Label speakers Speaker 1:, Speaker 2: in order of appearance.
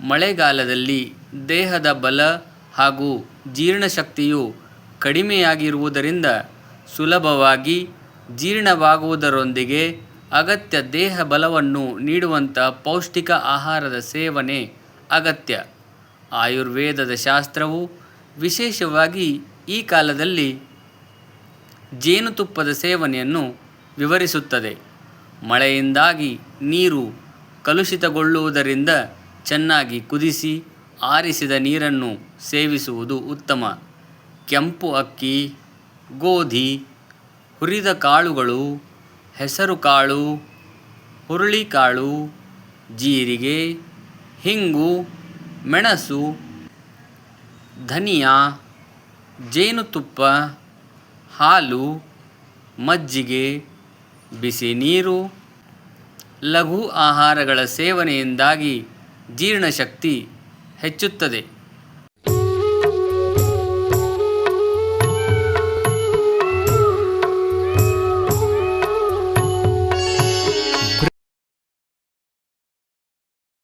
Speaker 1: ಮಳೆಗಾಲದಲ್ಲಿ ದೇಹದ ಬಲ ಹಾಗೂ ಜೀರ್ಣಶಕ್ತಿಯು ಕಡಿಮೆಯಾಗಿರುವುದರಿಂದ ಸುಲಭವಾಗಿ ಜೀರ್ಣವಾಗುವುದರೊಂದಿಗೆ ಅಗತ್ಯ ದೇಹ ಬಲವನ್ನು ನೀಡುವಂಥ ಪೌಷ್ಟಿಕ ಆಹಾರದ ಸೇವನೆ ಅಗತ್ಯ. ಆಯುರ್ವೇದದ ಶಾಸ್ತ್ರವು ವಿಶೇಷವಾಗಿ ಈ ಕಾಲದಲ್ಲಿ ಜೇನುತುಪ್ಪದ ಸೇವನೆಯನ್ನು ವಿವರಿಸುತ್ತದೆ. ಮಳೆಯಿಂದಾಗಿ ನೀರು ಕಲುಷಿತಗೊಳ್ಳುವುದರಿಂದ ಚೆನ್ನಾಗಿ ಕುದಿಸಿ ಆರಿಸಿದ ನೀರನ್ನು ಸೇವಿಸುವುದು ಉತ್ತಮ. ಕೆಂಪು ಅಕ್ಕಿ, ಗೋಧಿ, ಹುರಿದ ಕಾಳುಗಳು ಹೆಸರುಕಾಳು ಹುರುಳಿಕಾಳು ಜೀರಿಗೆ, ಹಿಂಗು, ಮೆಣಸು, ಧನಿಯಾ, ಜೇನುತುಪ್ಪ, ಹಾಲು, ಮಜ್ಜಿಗೆ ಬಿಸಿ ನೀರು ಲಘು ಆಹಾರಗಳ ಸೇವನೆಯಿಂದಾಗಿ ಜೀರ್ಣಶಕ್ತಿ ಹೆಚ್ಚುತ್ತದೆ.